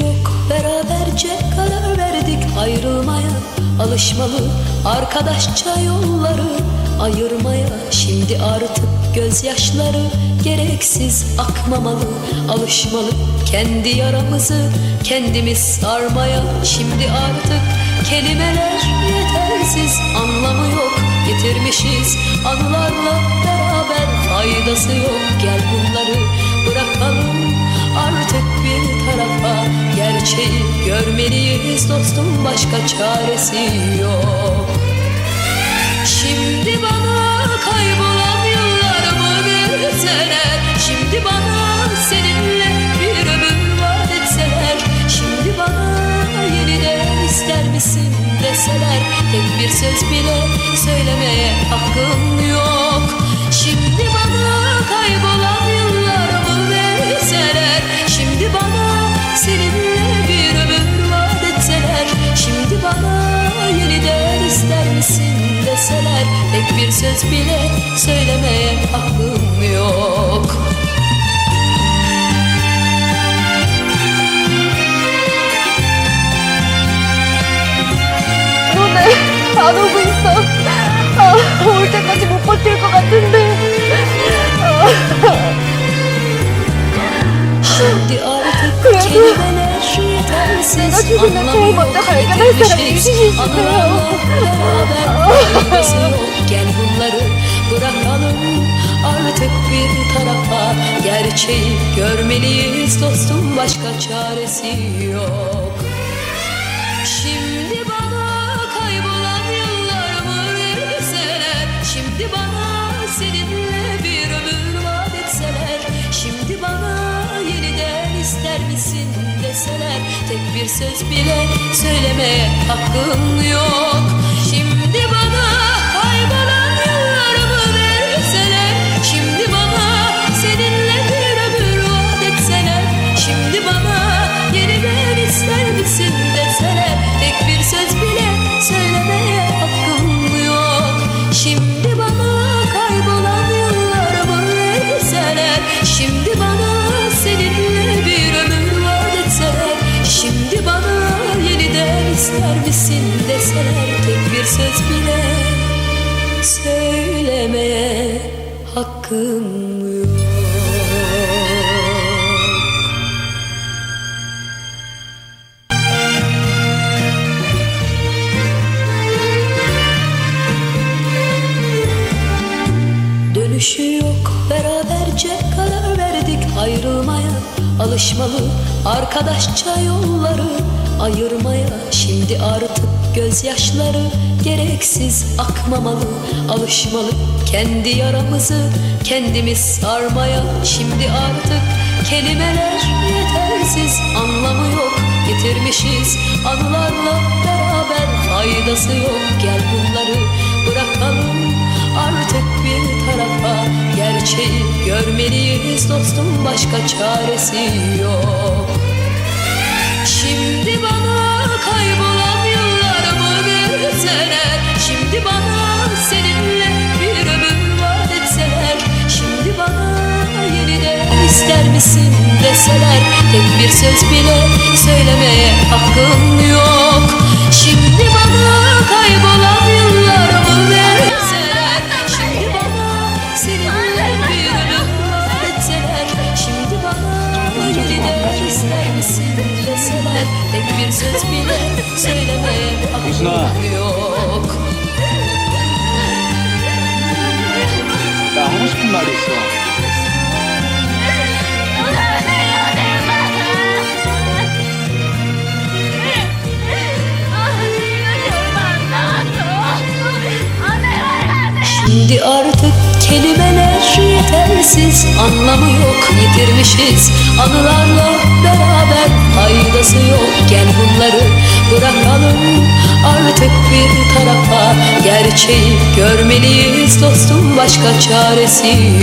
Yok. Beraberce karar verdik ayrılmaya. Alışmalı arkadaşça yolları ayırmaya. Şimdi artık gözyaşları gereksiz akmamalı. Alışmalı kendi yaramızı kendimiz sarmaya. Şimdi artık kelimeler yetersiz anlamı yok. Yitirmişiz anılarla beraber faydası yok. Gel bunları bırakalım Gerçeği görmeliyiz dostum başka çaresi yok. Şimdi bana kaybolan yıllarımı verseler Şimdi bana seninle bir ömür vaat etseler Şimdi bana yeniden ister misin deseler Tek bir söz bile söylemeye hakkım yok Tek bir söz bile söylemeye hakkım yok 너네 안 오고 있어. 아, 올 때까지 못 버틸 것 같은데. Şimdi artık Kıyamam. kelimeler yetersiz Neler yüzünden Anlamı çoğu yok, madde harikadan yitirmişiz. sana bir şey istiyor. Anılarla beraber faydası yok Gel bunları bırakalım artık bir tarafa. Gerçeği görmeliyiz dostum başka çaresi yok. Şimdi bana kaybolan yıllarımı verseler Şimdi bana seninle bir ömür vaat etseler? Şimdi bana yeniden ister misin deseler? Tek bir söz bile söylemeye hakkım yok misin deseler Tek bir söz bile söylemeye hakkım yok. Dönüşü yok beraberce karar verdik ayrılmaya. Alışmalı arkadaşça yolları ayırmaya Şimdi artık gözyaşları gereksiz akmamalı. Alışmalı kendi yaramızı kendimiz sarmaya. Şimdi artık kelimeler yetersiz anlamı yok. Yitirmişiz anılarla beraber faydası yok. Gel bunları bırakalım artık bir tarafa. Gerçeği görmeliyiz dostum başka çaresi yok. Şimdi bana kaybolan yıllarımı verseler Şimdi bana seninle bir ömür Şimdi bana yeniden ister misin deseler. Tek bir söz bile söylemeye hakkım yok Tek bir söz bile söylemeye hakkım yok Dağılmış bunlar Yusuf. Şimdi artık kelimeler yetersiz Anlamı yok yitirmişiz Anılarla beraber faydası yok bir tarafa. Gerçeği görmeliyiz dostum başka çaresi yok